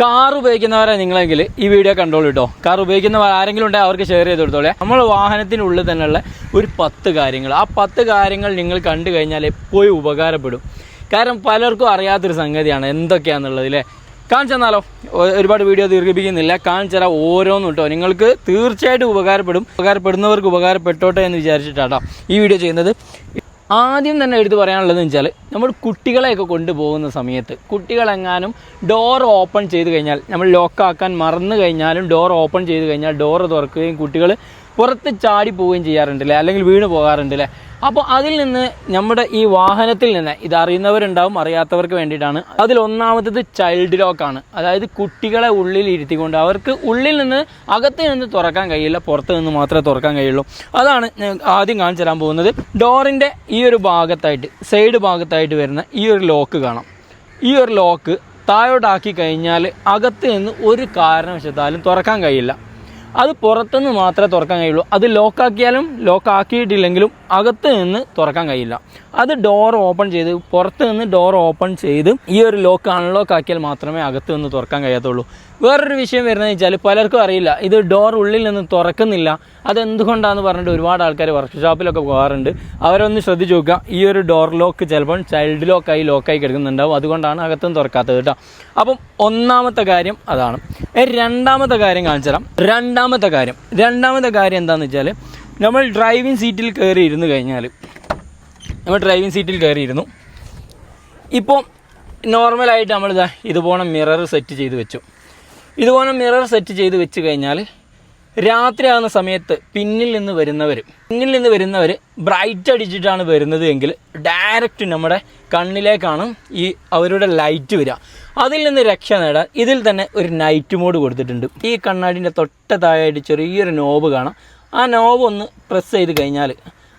Car ഉപയോഗിക്കുന്നവരെ നിങ്ങളെങ്കിൽ ഈ video കണ്ടോളൂ കേട്ടോ കാർ ഉപയോഗിക്കുന്നവർ ആരെങ്കിലും ഉണ്ടെങ്കിൽ അവർക്ക് ഷെയർ ചെയ്ത് കൊടുത്തോളെ. നമ്മൾ വാഹനത്തിനുള്ളിൽ തന്നെയുള്ള ഒരു പത്ത് കാര്യങ്ങൾ. ആ പത്ത് കാര്യങ്ങൾ നിങ്ങൾ കണ്ടു കഴിഞ്ഞാൽ എപ്പോഴും ഉപകാരപ്പെടും. കാരണം പലർക്കും അറിയാത്തൊരു സംഗതിയാണ് എന്തൊക്കെയാണെന്നുള്ളത് അല്ലേ കാണിച്ചു തന്നാലോ? ഒരുപാട് വീഡിയോ ദീർഘിപ്പിക്കുന്നില്ല. കാണിച്ചു തരാം ഓരോന്നും കേട്ടോ നിങ്ങൾക്ക് തീർച്ചയായിട്ടും ഉപകാരപ്പെടും. ഉപകാരപ്പെടുന്നവർക്ക് ഉപകാരപ്പെട്ടോട്ടെ എന്ന് വിചാരിച്ചിട്ടാട്ടോ ഈ വീഡിയോ ചെയ്യുന്നത്. ആദ്യം തന്നെ എടുത്ത് പറയാനുള്ളത് വെച്ചാൽ നമ്മൾ കുട്ടികളെയൊക്കെ കൊണ്ടുപോകുന്ന സമയത്ത് കുട്ടികളെങ്ങാനും ഡോർ ഓപ്പൺ ചെയ്ത് കഴിഞ്ഞാൽ നമ്മൾ ലോക്കാക്കാൻ മറന്നു കഴിഞ്ഞാലും ഡോർ ഓപ്പൺ ചെയ്ത് കഴിഞ്ഞാൽ ഡോർ തുറക്കുകയും കുട്ടികൾ പുറത്ത് ചാടി പോവുകയും ചെയ്യാറുണ്ടല്ലേ? അല്ലെങ്കിൽ വീണ് പോകാറുണ്ടല്ലേ? അപ്പോൾ അതിൽ നിന്ന് നമ്മുടെ ഈ വാഹനത്തിൽ നിന്ന് ഇത് അറിയുന്നവരുണ്ടാവും അറിയാത്തവർക്ക് വേണ്ടിയിട്ടാണ്. അതിൽ ഒന്നാമത്തത് ചൈൽഡ് ലോക്കാണ് അതായത് കുട്ടികളെ ഉള്ളിൽ ഇരുത്തിക്കൊണ്ട് അവർക്ക് ഉള്ളിൽ നിന്ന് അകത്ത് നിന്ന് തുറക്കാൻ കഴിയില്ല പുറത്ത് നിന്ന് മാത്രമേ തുറക്കാൻ കഴിയുള്ളൂ. അതാണ് ആദ്യം കാണിച്ചു തരാൻ പോകുന്നത്. ഡോറിന്റെ ഈ ഒരു ഭാഗത്തായിട്ട് സൈഡ് ഭാഗത്തായിട്ട് വരുന്ന ഈ ഒരു ലോക്ക് കാണാം. ഈ ഒരു ലോക്ക് താഴോട്ടാക്കി കഴിഞ്ഞാൽ അകത്ത് നിന്ന് ഒരു കാരണവശത്താലും തുറക്കാൻ കഴിയില്ല. അത് പുറത്തുനിന്ന് മാത്രമേ തുറക്കാൻ കഴിയുള്ളൂ. അത് ലോക്കാക്കിയാലും ലോക്കാക്കിയിട്ടില്ലെങ്കിലും അകത്ത് നിന്ന് തുറക്കാൻ കഴിയില്ല. അത് ഡോർ ഓപ്പൺ ചെയ്ത് പുറത്ത് നിന്ന് ഡോർ ഓപ്പൺ ചെയ്ത് ഈ ഒരു ലോക്ക് അൺലോക്ക് ആക്കിയാൽ മാത്രമേ അകത്ത് നിന്ന് തുറക്കാൻ കഴിയത്തുള്ളൂ. വേറൊരു വിഷയം വരുന്നത് വെച്ചാൽ പലർക്കും അറിയില്ല. ഇത് ഡോർ ഉള്ളിൽ നിന്ന് തുറക്കുന്നില്ല. അതെന്തുകൊണ്ടാണെന്ന് പറഞ്ഞിട്ട് ഒരുപാട് ആൾക്കാർ വർക്ക്ഷോപ്പിലൊക്കെ പോകാറുണ്ട്. അവരൊന്ന് ശ്രദ്ധിച്ച് നോക്കുക ഈ ഒരു ഡോർ ലോക്ക് ചിലപ്പോൾ ചൈൽഡ് ലോക്കായി ലോക്കായി കിടക്കുന്നുണ്ടാവും. അതുകൊണ്ടാണ് അകത്തും തുറക്കാത്തത് കേട്ടോ അപ്പം ഒന്നാമത്തെ കാര്യം അതാണ്. രണ്ടാമത്തെ കാര്യം കാണിച്ചു തരാം രണ്ടാമത്തെ കാര്യം. രണ്ടാമത്തെ കാര്യം എന്താണെന്ന് വെച്ചാൽ നമ്മൾ ഡ്രൈവിംഗ് സീറ്റിൽ കയറി ഇരുന്ന് കഴിഞ്ഞാൽ നമ്മൾ ഡ്രൈവിംഗ് സീറ്റിൽ കയറിയിരുന്നു ഇപ്പോൾ നോർമലായിട്ട് നമ്മൾ ഇതാ ഇതുപോലെ മിറർ സെറ്റ് ചെയ്ത് വെച്ചു. ഇതുപോലെ മിറർ സെറ്റ് ചെയ്ത് വെച്ച് കഴിഞ്ഞാൽ രാത്രിയാകുന്ന സമയത്ത് പിന്നിൽ നിന്ന് വരുന്നവർ പിന്നിൽ നിന്ന് വരുന്നവർ ബ്രൈറ്റ് അടിച്ചിട്ടാണ് വരുന്നത് എങ്കിൽ ഡയറക്റ്റ് നമ്മുടെ കണ്ണിലേക്കാണ് ഈ അവരുടെ ലൈറ്റ് വരിക. അതിൽ നിന്ന് രക്ഷ നേടാൻ ഇതിൽ തന്നെ ഒരു നൈറ്റ് മോഡ് കൊടുത്തിട്ടുണ്ട്. ഈ കണ്ണാടിന്റെ തൊട്ട താഴെയായിട്ട് ചെറിയൊരു നോബ് കാണാം. ആ നോബ് ഒന്ന് പ്രസ് ചെയ്ത് കഴിഞ്ഞാൽ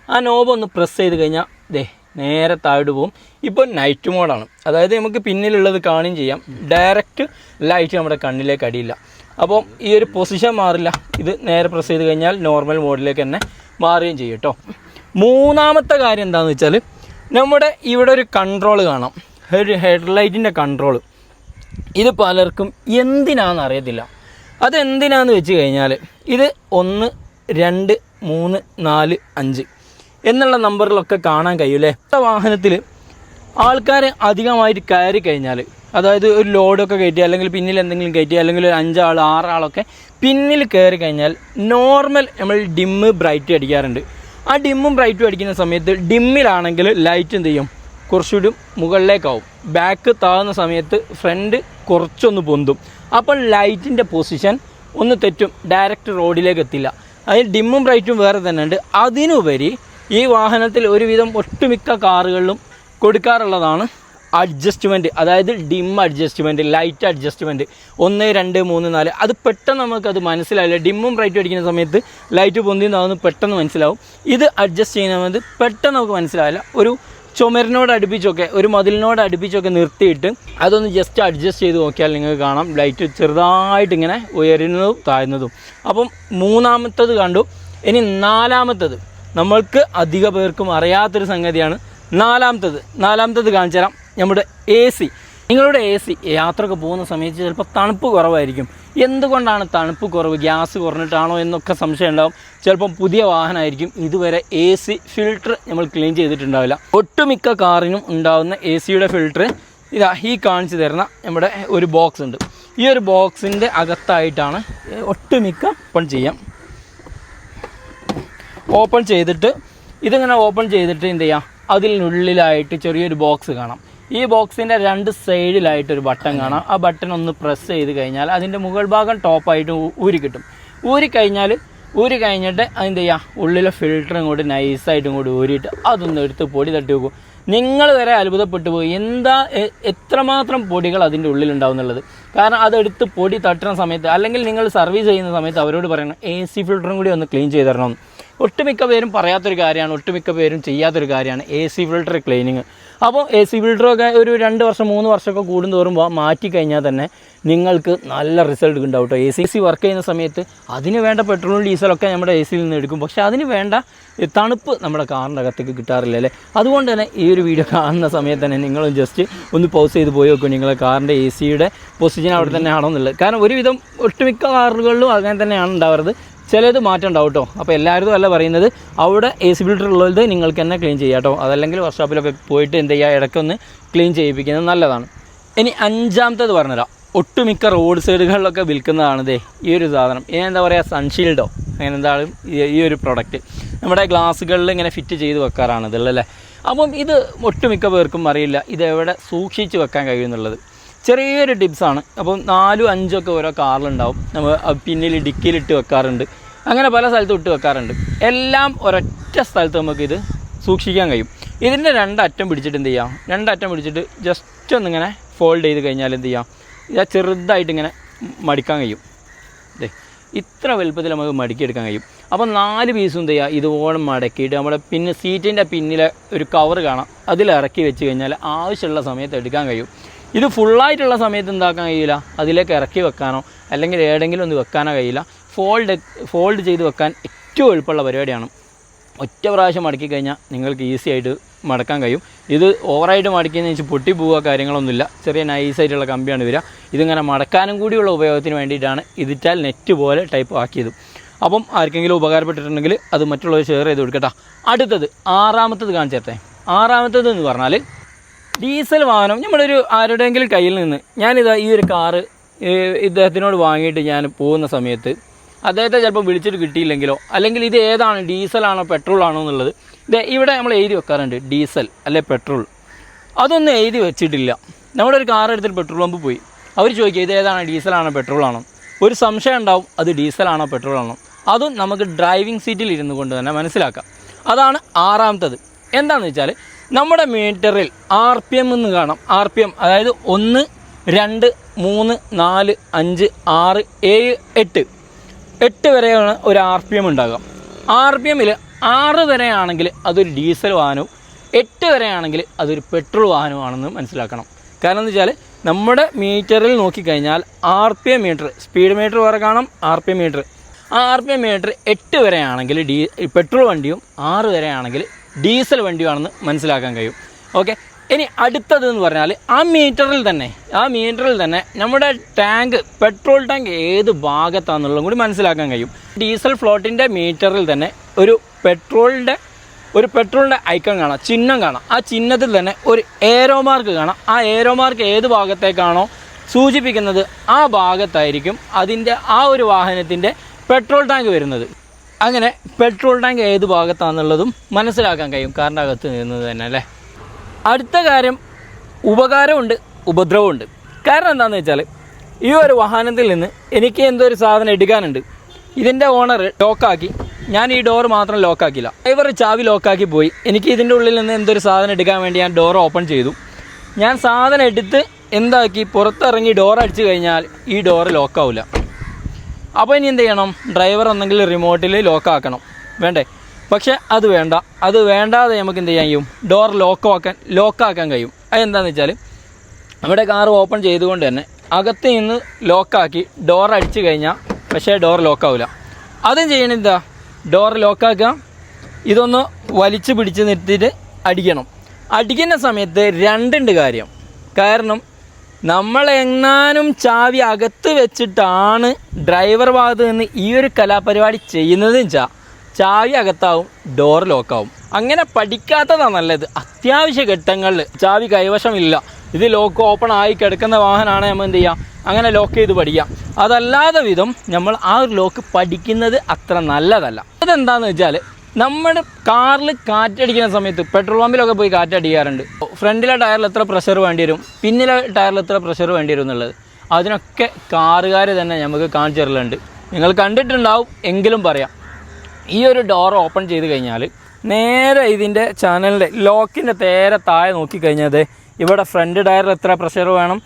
ആ നോബ് ഒന്ന് പ്രസ് ചെയ്ത് കഴിഞ്ഞാൽ ദേ നേരെ താഴോട്ട് പോകും. ഇപ്പോൾ നൈറ്റ് മോഡാണ് അതായത് നമുക്ക് പിന്നിലുള്ളത് കാണുകയും ചെയ്യാം. ഡയറക്റ്റ് ലൈറ്റ് നമ്മുടെ കണ്ണിലേക്ക് അടിയില്ല. അപ്പോൾ ഈ ഒരു പൊസിഷൻ മാറില്ല. ഇത് നേരെ പ്രസ് ചെയ്ത് കഴിഞ്ഞാൽ നോർമൽ മോഡിലേക്ക് തന്നെ മാറുകയും ചെയ്യും കേട്ടോ. മൂന്നാമത്തെ കാര്യം എന്താണെന്ന് വെച്ചാൽ നമ്മുടെ ഇവിടെ ഒരു കൺട്രോൾ കാണാം. ഒരു ഹെഡ്ലൈറ്റിന്റെ കൺട്രോൾ ഇത് പലർക്കും എന്തിനാണെന്ന് അറിയത്തില്ല. അതെന്തിനാന്ന് വെച്ച് കഴിഞ്ഞാൽ ഇത് ഒന്ന് രണ്ട് മൂന്ന് നാല് അഞ്ച്. എന്നുള്ള നമ്പറിലൊക്കെ കാണാൻ കഴിയൂലേ? വാഹനത്തിൽ ആൾക്കാർ അധികമായിട്ട് കയറി കഴിഞ്ഞാൽ അതായത് ഒരു ലോഡൊക്കെ കയറ്റി അല്ലെങ്കിൽ പിന്നിൽ എന്തെങ്കിലും കയറ്റി അല്ലെങ്കിൽ ഒരു അഞ്ചാൾ ആറാളൊക്കെ പിന്നിൽ കയറി കഴിഞ്ഞാൽ നോർമൽ നമ്മൾ ഡിമ്മ് ബ്രൈറ്റ് അടിക്കാറുണ്ട്. ആ ഡിമ്മും ബ്രൈറ്റും അടിക്കുന്ന സമയത്ത് ഡിമ്മിലാണെങ്കിൽ ലൈറ്റ് എന്ത് ചെയ്യും? കുറച്ചുകൂടി മുകളിലേക്കാവും. ബാക്ക് താഴുന്ന സമയത്ത് ഫ്രണ്ട് കുറച്ചൊന്ന് പൊന്തും. അപ്പോൾ ലൈറ്റിന്റെ പൊസിഷൻ ഒന്ന് തെറ്റും. ഡയറക്റ്റ് റോഡിലേക്ക് എത്തില്ല. അതിൽ ഡിമ്മും ബ്രൈറ്റും വേറെ തന്നെ ഉണ്ട് അതിനുപരി ഈ വാഹനത്തിൽ ഒരുവിധം ഒട്ടുമിക്ക കാറുകളിലും കൊടുക്കാറുള്ളതാണ് അഡ്ജസ്റ്റ്മെന്റ് അതായത് ഡിം അഡ്ജസ്റ്റ്മെന്റ് ലൈറ്റ് അഡ്ജസ്റ്റ്മെന്റ് ഒന്ന് രണ്ട് മൂന്ന് നാല്. അത് പെട്ടെന്ന് നമുക്കത് മനസ്സിലാവില്ല ഡിമ്മും ബ്രൈറ്റും അടിക്കുന്ന സമയത്ത് ലൈറ്റ് പൊന്തിന്നാവുന്ന പെട്ടെന്ന് മനസ്സിലാവും. ഇത് അഡ്ജസ്റ്റ് ചെയ്യുന്നത് പെട്ടെന്ന് നമുക്ക് മനസ്സിലാവില്ല ഒരു ചുമരിനോട് അടുപ്പിച്ചൊക്കെ ഒരു മതിലിനോട് അടുപ്പിച്ചൊക്കെ നിർത്തിയിട്ട് അതൊന്ന് ജസ്റ്റ് അഡ്ജസ്റ്റ് ചെയ്ത് നോക്കിയാൽ നിങ്ങൾക്ക് കാണാം. ലൈറ്റ് ചെറുതായിട്ട് ഇങ്ങനെ ഉയരുന്നതും താഴ്ന്നതും. അപ്പം മൂന്നാമത്തത് കണ്ടു. ഇനി നാലാമത്തത്. നമ്മൾക്ക് അധിക പേർക്കും അറിയാത്തൊരു സംഗതിയാണ് നാലാമത്തത്. നാലാമത്തത് കാണിച്ചു തരാം. നമ്മുടെ എ സി നിങ്ങളുടെ എ സി യാത്രയൊക്കെ പോകുന്ന സമയത്ത് ചിലപ്പോൾ തണുപ്പ് കുറവായിരിക്കും. എന്തുകൊണ്ടാണ് തണുപ്പ് കുറവ്? ഗ്യാസ് കുറഞ്ഞിട്ടാണോ എന്നൊക്കെ സംശയം ഉണ്ടാവും. ചിലപ്പം പുതിയ വാഹനമായിരിക്കും. ഇതുവരെ എ സി ഫിൽട്ടർ നമ്മൾ ക്ലീൻ ചെയ്തിട്ടുണ്ടാവില്ല. ഒട്ടുമിക്ക കാറിനും ഉണ്ടാകുന്ന എ സിയുടെ ഫിൽട്ടർ ഇതാ ഈ കാണിച്ചു തരുന്ന നമ്മുടെ ഒരു ബോക്സ് ഉണ്ട്. ഈ ഒരു ബോക്സിന്റെ അകത്തായിട്ടാണ് ഒട്ടുമിക്ക ഓപ്പൺ ചെയ്യാം. ഓപ്പൺ ചെയ്തിട്ട് ഇതിങ്ങനെ ഓപ്പൺ ചെയ്തിട്ട് എന്ത് ചെയ്യാം? അതിനുള്ളിലായിട്ട് ചെറിയൊരു ബോക്സ് കാണാം. ഈ ബോക്സിന്റെ രണ്ട് സൈഡിലായിട്ടൊരു ബട്ടൺ കാണാം. ആ ബട്ടൺ ഒന്ന് പ്രസ് ചെയ്ത് കഴിഞ്ഞാൽ അതിന്റെ മുകൾ ഭാഗം ടോപ്പായിട്ട് ഊരി കിട്ടും. ഊരി കഴിഞ്ഞാൽ ഊരി കഴിഞ്ഞിട്ട് അതെന്ത് ചെയ്യാം? ഉള്ളിലെ ഫിൽറ്ററും കൂടി നൈസായിട്ടും കൂടി ഊരിയിട്ട് അതൊന്ന് എടുത്ത് പൊടി തട്ടി വെക്കും. നിങ്ങൾ വരെ അത്ഭുതപ്പെട്ടു പോകും എന്താ എത്രമാത്രം പൊടികൾ അതിന്റെ ഉള്ളിലുണ്ടാവും എന്നുള്ളത്? കാരണം അതെടുത്ത് പൊടി തട്ടുന്ന സമയത്ത് അല്ലെങ്കിൽ നിങ്ങൾ സർവീസ് ചെയ്യുന്ന സമയത്ത് അവരോട് പറയണം എ സി ഫിൽറ്ററും കൂടി ഒന്ന് ക്ലീൻ ചെയ്ത് തരണം. ഒട്ടുമിക്ക പേരും പറയാത്തൊരു കാര്യമാണ് ഒട്ടുമിക്ക പേരും ചെയ്യാത്തൊരു കാര്യമാണ് എ സി ഫിൽട്ടർ ക്ലീനിങ് അപ്പോൾ എ സി ഫിൽറ്ററൊക്കെ ഒരു രണ്ട് വർഷം മൂന്ന് വർഷമൊക്കെ കൂടുന്തോറും വാ- മാറ്റി കഴിഞ്ഞാൽ തന്നെ നിങ്ങൾക്ക് നല്ല റിസൾട്ട് ഉണ്ടാവും കേട്ടോ എ സി സി വർക്ക് ചെയ്യുന്ന സമയത്ത് അതിന് വേണ്ട പെട്രോളും ഡീസലൊക്കെ നമ്മുടെ എ സിയിൽ നിന്ന് എടുക്കും. പക്ഷേ അതിന് വേണ്ട തണുപ്പ് നമ്മുടെ കാറിന്റെ അകത്തേക്ക് കിട്ടാറില്ല അല്ലേ? അതുകൊണ്ട് തന്നെ ഈ ഒരു വീഡിയോ കാണുന്ന സമയത്ത് തന്നെ നിങ്ങളും ജസ്റ്റ് ഒന്ന് പൗസ് ചെയ്ത് പോയി നോക്കും നിങ്ങളെ കാറിന്റെ എ സിയുടെ പൊസിഷൻ അവിടെ തന്നെ ആണോ എന്നുള്ളത്. കാരണം ഒരുവിധം ഒട്ടുമിക്ക കാറുകളിലും അങ്ങനെ തന്നെയാണ് ഉണ്ടാവുന്നത് ചിലത് മാറ്റം ഉണ്ടാവും കേട്ടോ അപ്പോൾ എല്ലാവരും അല്ല പറയുന്നത് അവിടെ എ സി ഫിൽറ്റർ ഉള്ളത് നിങ്ങൾക്ക് തന്നെ ക്ലീൻ ചെയ്യാം കേട്ടോ അതല്ലെങ്കിൽ വർക്ക്ഷോപ്പിലൊക്കെ പോയിട്ട് എന്ത് ചെയ്യുക ഇടയ്ക്കൊന്ന് ക്ലീൻ ചെയ്യിപ്പിക്കുന്നത് നല്ലതാണ്. ഇനി അഞ്ചാമത്തേത് പറഞ്ഞുതരാം. ഒട്ടുമിക്ക റോഡ് സൈഡുകളിലൊക്കെ വിൽക്കുന്നതാണിതേ ഈ ഒരു സാധനം. ഇനി എന്താ പറയുക സൺഷീൽഡോ അങ്ങനെ എന്താണ് ഈ- ഒരു പ്രൊഡക്റ്റ് നമ്മുടെ ഗ്ലാസ്സുകളിൽ ഇങ്ങനെ ഫിറ്റ് ചെയ്ത് വെക്കാറാണ് ഇതല്ലേ അപ്പം ഇത് ഒട്ടുമിക്ക പേർക്കും അറിയില്ല. ഇതെവിടെ സൂക്ഷിച്ച് വെക്കാൻ കഴിയുമെന്നുള്ളത് ചെറിയൊരു ടിപ്സാണ് അപ്പം നാലും അഞ്ചൊക്കെ ഓരോ കാറിലുണ്ടാവും. നമ്മൾ പിന്നിൽ ഡിക്കിയിലിട്ട് വെക്കാറുണ്ട്. അങ്ങനെ പല സ്ഥലത്തും ഇട്ട് വെക്കാറുണ്ട്. എല്ലാം ഒരൊറ്റ സ്ഥലത്ത് നമുക്കിത് സൂക്ഷിക്കാൻ കഴിയും. ഇതിന്റെ രണ്ടറ്റം പിടിച്ചിട്ട് എന്ത് ചെയ്യാം? രണ്ടറ്റം പിടിച്ചിട്ട് ജസ്റ്റ് ഒന്നിങ്ങനെ ഫോൾഡ് ചെയ്ത് കഴിഞ്ഞാൽ എന്ത് ചെയ്യാം? ഇത് ചെറുതായിട്ട് ഇങ്ങനെ മടിക്കാൻ കഴിയും. അതെ ഇത്ര വലുപ്പത്തിൽ നമുക്ക് മടക്കിയെടുക്കാൻ കഴിയും. അപ്പോൾ നാല് പീസും എന്ത് ചെയ്യുക ഇതുപോലെ മടക്കിയിട്ട് നമ്മുടെ പിന്നെ സീറ്റിന്റെ പിന്നിലെ ഒരു കവർ കാണാം. അതിൽ ഇറക്കി വെച്ച് കഴിഞ്ഞാൽ ആവശ്യമുള്ള സമയത്ത് എടുക്കാൻ കഴിയും. ഇത് ഫുള്ളായിട്ടുള്ള സമയത്ത് എന്താക്കാൻ കഴിയില്ല. അതിലേക്ക് ഇറക്കി വെക്കാനോ അല്ലെങ്കിൽ ഏതെങ്കിലും ഒന്ന് വെക്കാനോ കഴിയില്ല. ഫോൾഡ് ഫോൾഡ് ചെയ്ത് വെക്കാൻ ഏറ്റവും എളുപ്പമുള്ള പരിപാടിയാണ്. ഒറ്റ പ്രാവശ്യം മടക്കി കഴിഞ്ഞാൽ നിങ്ങൾക്ക് ഈസി ആയിട്ട് മടക്കാൻ കഴിയും. ഇത് ഓവറായിട്ട് മടക്കിയെന്ന് വെച്ചാൽ പൊട്ടി പോവുക കാര്യങ്ങളൊന്നുമില്ല. ചെറിയ നൈസായിട്ടുള്ള കമ്പിയാണ് വരിക. ഇതിങ്ങനെ മടക്കാനും കൂടിയുള്ള ഉപയോഗത്തിന് വേണ്ടിയിട്ടാണ് ഇതിറ്റാൽ നെറ്റ് പോലെ ടൈപ്പ് ആക്കിയത്. അപ്പം ആർക്കെങ്കിലും ഉപകാരപ്പെട്ടിട്ടുണ്ടെങ്കിൽ അത് മറ്റുള്ളവർ ഷെയർ ചെയ്ത് കൊടുക്കട്ടെ. അടുത്തത് ആറാമത്തത് കാണിച്ചേരട്ടെ ആറാമത്തത് എന്ന് പറഞ്ഞാൽ ഡീസൽ വാഹനം നമ്മളൊരു ആരുടെയെങ്കിലും കയ്യിൽ നിന്ന് ഞാനിതാ ഈ ഒരു കാറ് ഇദ്ദേഹത്തിനോട് വാങ്ങിയിട്ട് ഞാൻ പോകുന്ന സമയത്ത് അദ്ദേഹത്തെ ചിലപ്പോൾ വിളിച്ചിട്ട് കിട്ടിയില്ലെങ്കിലോ അല്ലെങ്കിൽ ഇത് ഏതാണ് ഡീസലാണോ പെട്രോൾ ആണോ എന്നുള്ളത് ഇത് ഇവിടെ നമ്മൾ എഴുതി വെക്കാറുണ്ട് ഡീസൽ അല്ലെ പെട്രോൾ. അതൊന്നും എഴുതി വെച്ചിട്ടില്ല. നമ്മുടെ ഒരു കാർ എടുത്തിട്ട് പെട്രോൾ പമ്പ് പോയി. അവർ ചോദിക്കുക ഇത് ഏതാണ് ഡീസലാണോ പെട്രോൾ ആണോ ഒരു സംശയം ഉണ്ടാവും അത് ഡീസലാണോ പെട്രോൾ ആണോ അതും നമുക്ക് ഡ്രൈവിംഗ് സീറ്റിൽ ഇരുന്നു കൊണ്ട് തന്നെ മനസ്സിലാക്കാം. അതാണ് ആറാമത്തത്. എന്താണെന്ന് വെച്ചാൽ നമ്മുടെ മീറ്ററിൽ ആർ പി എം എന്ന് കാണാം. ആർ പി എം അതായത് ഒന്ന് രണ്ട് മൂന്ന് നാല് അഞ്ച് ആറ് ഏഴ് എട്ട്. എട്ട് വരെയാണ് ഒരു ആർ പി എം ഉണ്ടാകുക ആർ പി എമ്മിൽ ആറ് വരെയാണെങ്കിൽ അതൊരു ഡീസൽ വാഹനവും എട്ട് വരെയാണെങ്കിൽ അതൊരു പെട്രോൾ വാഹനമാണെന്ന് മനസ്സിലാക്കണം. കാരണം എന്ന് വെച്ചാൽ നമ്മുടെ മീറ്ററിൽ നോക്കിക്കഴിഞ്ഞാൽ R P M meter speed meter വേറെ കാണാം R P M meter. R P M meter എട്ട് വരെയാണെങ്കിൽ ഡീ പെട്രോൾ വണ്ടിയും ആറ് വരെയാണെങ്കിൽ ഡീസൽ വണ്ടിയുമാണെന്ന് മനസ്സിലാക്കാൻ കഴിയും. ഓക്കെ? ഇനി അടുത്തത് എന്ന് പറഞ്ഞാൽ ആ മീറ്ററിൽ തന്നെ ആ മീറ്ററിൽ തന്നെ നമ്മുടെ ടാങ്ക് പെട്രോൾ ടാങ്ക് ഏത് ഭാഗത്താണെന്നുള്ളതും കൂടി മനസ്സിലാക്കാൻ കഴിയും. ഡീസൽ ഫ്ലോട്ടിന്റെ മീറ്ററിൽ തന്നെ ഒരു പെട്രോളിന്റെ ഒരു പെട്രോളിന്റെ ഐക്കൺ കാണാം ചിഹ്നം കാണാം. ആ ചിഹ്നത്തിൽ തന്നെ ഒരു ഏരോ മാർക്ക് കാണാം. ആ ഏരോ മാർക്ക് ഏത് ഭാഗത്തേക്കാണോ സൂചിപ്പിക്കുന്നത് ആ ഭാഗത്തായിരിക്കും അതിന്റെ ആ ഒരു വാഹനത്തിന്റെ പെട്രോൾ ടാങ്ക് വരുന്നത്. അങ്ങനെ പെട്രോൾ ടാങ്ക് ഏത് ഭാഗത്താണെന്നുള്ളതും മനസ്സിലാക്കാൻ കഴിയും കാറിന്റെ അകത്ത് നിന്നത് തന്നെ അല്ലേ? അടുത്ത കാര്യം ഉപകാരമുണ്ട് ഉപദ്രവമുണ്ട്. കാരണം എന്താണെന്ന് വെച്ചാൽ ഈ ഒരു വാഹനത്തിൽ നിന്ന് എനിക്ക് എന്തോ ഒരു സാധനം എടുക്കാനുണ്ട്. ഇതിന്റെ ഓണർ ലോക്കാക്കി. ഞാൻ ഈ ഡോർ മാത്രം ലോക്കാക്കില്ല ഡ്രൈവർ ചാവി ലോക്കാക്കി പോയി. എനിക്ക് ഇതിന്റെ ഉള്ളിൽ നിന്ന് എന്തൊരു സാധനം എടുക്കാൻ വേണ്ടി ഞാൻ ഡോർ ഓപ്പൺ ചെയ്തു. ഞാൻ സാധനം എടുത്ത് എന്താക്കി പുറത്തിറങ്ങി ഡോർ അടിച്ചു കഴിഞ്ഞാൽ ഈ ഡോർ ലോക്കാവില്ല അപ്പോൾ ഇനി എന്ത് ചെയ്യണം? ഡ്രൈവർ ഒന്നെങ്കിൽ റിമോട്ടിൽ ലോക്കാക്കണം വേണ്ടേ? പക്ഷേ അത് വേണ്ട. അത് വേണ്ടാതെ നമുക്ക് എന്ത് ചെയ്യാൻ കഴിയും? ഡോർ ലോക്കാക്കാൻ ലോക്കാക്കാൻ കഴിയും. അതെന്താണെന്ന് വെച്ചാൽ നമ്മുടെ കാർ ഓപ്പൺ ചെയ്തുകൊണ്ട് തന്നെ അകത്ത് നിന്ന് ലോക്കാക്കി ഡോർ അടിച്ചു കഴിഞ്ഞാൽ പക്ഷേ ഡോർ ലോക്കാവില്ല അതും ചെയ്യണെന്താ ഡോർ ലോക്കാക്കുക ഇതൊന്ന് വലിച്ചു പിടിച്ച് നിർത്തിയിട്ട് അടിക്കണം. അടിക്കുന്ന സമയത്ത് രണ്ടുണ്ട് കാര്യം. കാരണം നമ്മൾ എങ്ങാനും ചാവി അകത്ത് വെച്ചിട്ടാണ് ഡ്രൈവർ ഭാഗത്ത് നിന്ന് ഈ ഒരു കലാപരിപാടി ചെയ്യുന്നതെന്ന് വെച്ചാൽ ചാവി അകത്താവും ഡോർ ലോക്കാവും അങ്ങനെ പഠിക്കാത്തതാണ് നല്ലത്. അത്യാവശ്യ ഘട്ടങ്ങളിൽ ചാവി കൈവശമില്ല. ഇത് ലോക്ക് ഓപ്പൺ ആയി കിടക്കുന്ന വാഹനമാണ് നമ്മൾ എന്ത് ചെയ്യുക അങ്ങനെ ലോക്ക് ചെയ്ത് പഠിക്കാം അതല്ലാതെ വിധം നമ്മൾ ആ ഒരു ലോക്ക് പഠിക്കുന്നത് അത്ര നല്ലതല്ല. അതെന്താണെന്ന് വെച്ചാൽ നമ്മുടെ കാറിൽ കാറ്റടിക്കുന്ന സമയത്ത് പെട്രോൾ പമ്പിലൊക്കെ പോയി കാറ്റടിക്കാറുണ്ട്. ഫ്രണ്ടിലെ ടയറിൽ എത്ര പ്രഷർ വേണ്ടി വരും? പിന്നിലെ ടയറിൽ എത്ര പ്രഷർ വേണ്ടി വരും എന്നുള്ളത്. അതിനൊക്കെ കാറുകാർ തന്നെ നമുക്ക് കാണിച്ചു തരലുണ്ട്. നിങ്ങൾ കണ്ടിട്ടുണ്ടാവും എങ്കിലും പറയാം. ഈ ഒരു ഡോർ ഓപ്പൺ ചെയ്ത് കഴിഞ്ഞാൽ നേരെ ഇതിന്റെ ചാനലിന്റെ ലോക്കിന്റെ നേരെ താഴെ നോക്കിക്കഴിഞ്ഞാൽ ഇവിടെ ഫ്രണ്ട് ടയറിൽ എത്ര പ്രഷർ വേണം?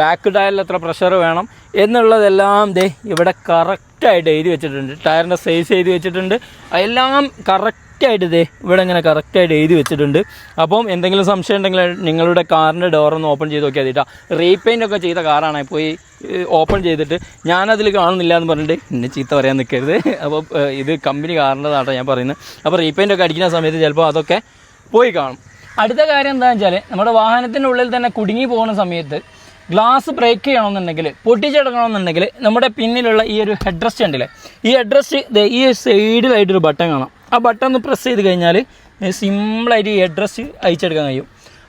ബാക്ക് ടയറിൽ എത്ര പ്രഷർ വേണം എന്നുള്ളതെല്ലാം ദേ ഇവിടെ കറക്റ്റായിട്ട് എഴുതി വെച്ചിട്ടുണ്ട്. ടയറിന്റെ സൈസ് എഴുതി വെച്ചിട്ടുണ്ട്. എല്ലാം കറക്റ്റ് കറക്റ്റായിട്ട് ദേ ഇവിടെ ഇങ്ങനെ കറക്റ്റായിട്ട് എഴുതി വെച്ചിട്ടുണ്ട്. അപ്പം എന്തെങ്കിലും സംശയം ഉണ്ടെങ്കിൽ നിങ്ങളുടെ കാറിന്റെ ഡോറൊന്ന് ഓപ്പൺ ചെയ്ത് നോക്കിയാൽ മതി കേട്ടോ റീപെയിന്റ് ഒക്കെ ചെയ്ത കാറാണ് പോയി ഓപ്പൺ ചെയ്തിട്ട് ഞാനതിൽ കാണുന്നില്ല എന്ന് പറഞ്ഞിട്ട് എന്നെ ചീത്ത പറയാൻ നിൽക്കരുത് അപ്പോൾ ഇത് കമ്പനി കാറിന്റെതാട്ടോ ഞാൻ പറയുന്നത്. അപ്പോൾ റീപെയിന്റ് ഒക്കെ അടിക്കുന്ന സമയത്ത് ചിലപ്പോൾ അതൊക്കെ പോയി കാണും. അടുത്ത കാര്യം എന്താണെന്ന് വെച്ചാൽ നമ്മുടെ വാഹനത്തിന്റെ ഉള്ളിൽ തന്നെ കുടുങ്ങി പോകുന്ന സമയത്ത് ഗ്ലാസ് ബ്രേക്ക് ചെയ്യണമെന്നുണ്ടെങ്കിൽ പൊട്ടിച്ചെടുക്കണമെന്നുണ്ടെങ്കിൽ നമ്മുടെ പിന്നിലുള്ള ഈ ഒരു ഹെഡ് റെസ്റ്റ് ഉണ്ടല്ലേ ഈ ഹെഡ് റെസ്റ്റ് ഈ സൈഡിലായിട്ടൊരു ബട്ടൺ കാണാം. ആ ബട്ടൺ ഒന്ന് പ്രസ് ചെയ്ത് കഴിഞ്ഞാൽ സിമ്പിളായിട്ട് ഈ ഹെഡ് അയച്ചെടുക്കാൻ കഴിയും.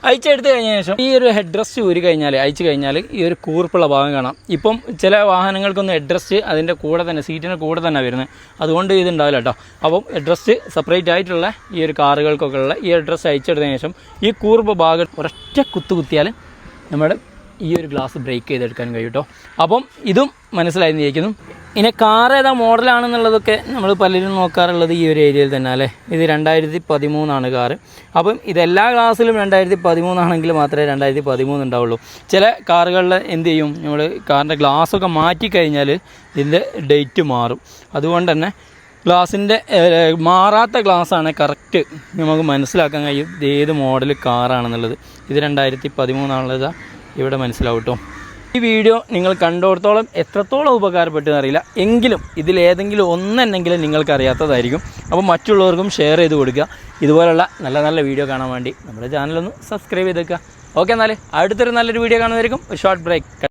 അയച്ചെടുത്ത് കഴിഞ്ഞ ശേഷം ഈ ഒരു ഹെഡ് റെസ്റ്റ് ഊരി കഴിഞ്ഞാൽ അയച്ചു കഴിഞ്ഞാൽ ഈ ഒരു കൂർപ്പുള്ള ഭാഗം കാണാം. ഇപ്പം ചില വാഹനങ്ങൾക്കൊന്നും ഹെഡ് റെസ്റ്റ് അതിന്റെ കൂടെ തന്നെ സീറ്റിന്റെ കൂടെ തന്നെ വരുന്നത്. അതുകൊണ്ട് ഇത് ഉണ്ടാവില്ല കേട്ടോ അപ്പം ഹെഡ് റെസ്റ്റ് സെപ്പറേറ്റ് ആയിട്ടുള്ള ഈ ഒരു കാറുകൾക്കൊക്കെ ഉള്ള ഈ ഹെഡ് റെസ്റ്റ് അയച്ചെടുത്തതിന് ശേഷം ഈ കൂർപ്പ് ഭാഗം ഒരൊറ്റ കുത്തു കുത്തിയാൽ നമ്മുടെ ഈ ഒരു ഗ്ലാസ് ബ്രേക്ക് ചെയ്തെടുക്കാൻ കഴിയും കേട്ടോ അപ്പം ഇതും മനസ്സിലായി ഇരിക്കുന്നു ഇനി കാർ ഏതാ മോഡലാണെന്നുള്ളതൊക്കെ നമ്മൾ പലരും നോക്കാറുള്ളത് ഈ ഒരു ഏരിയയിൽ തന്നെ അല്ലേ? ഇത് രണ്ടായിരത്തി പതിമൂന്നാണ് കാറ് അപ്പം ഇതെല്ലാ ഗ്ലാസ്സിലും രണ്ടായിരത്തി പതിമൂന്നാണെങ്കിൽ മാത്രമേ രണ്ടായിരത്തി പതിമൂന്ന് ഉണ്ടാവുള്ളൂ. ചില കാറുകളിൽ എന്ത് ചെയ്യും? നമ്മൾ കാറിന്റെ ഗ്ലാസ്സൊക്കെ മാറ്റിക്കഴിഞ്ഞാൽ ഇതിന്റെ ഡേറ്റ് മാറും. അതുകൊണ്ട് തന്നെ ഗ്ലാസിന്റെ മാറാത്ത ഗ്ലാസ്സാണ് കറക്റ്റ് നമുക്ക് മനസ്സിലാക്കാൻ കഴിയും ഇത് ഏത് മോഡൽ കാറാണെന്നുള്ളത് ഇത് രണ്ടായിരത്തി പതിമൂന്നാണുള്ളത് ഇവിടെ മനസ്സിലാവും കേട്ടോ ഈ വീഡിയോ നിങ്ങൾ കണ്ടോടത്തോളം എത്രത്തോളം ഉപകാരപ്പെട്ടു അറിയില്ല. എങ്കിലും ഇതിലേതെങ്കിലും ഒന്നെന്നെങ്കിലും നിങ്ങൾക്ക് അറിയാത്തതായിരിക്കും അപ്പോൾ മറ്റുള്ളവർക്കും ഷെയർ ചെയ്ത് കൊടുക്കുക. ഇതുപോലുള്ള നല്ല നല്ല വീഡിയോ കാണാൻ വേണ്ടി നമ്മുടെ ചാനലൊന്ന് സബ്സ്ക്രൈബ് ചെയ്തേക്കുക. ഓക്കെ എന്നാൽ അടുത്തൊരു നല്ലൊരു വീഡിയോ കാണുന്നതായിരിക്കും. Short break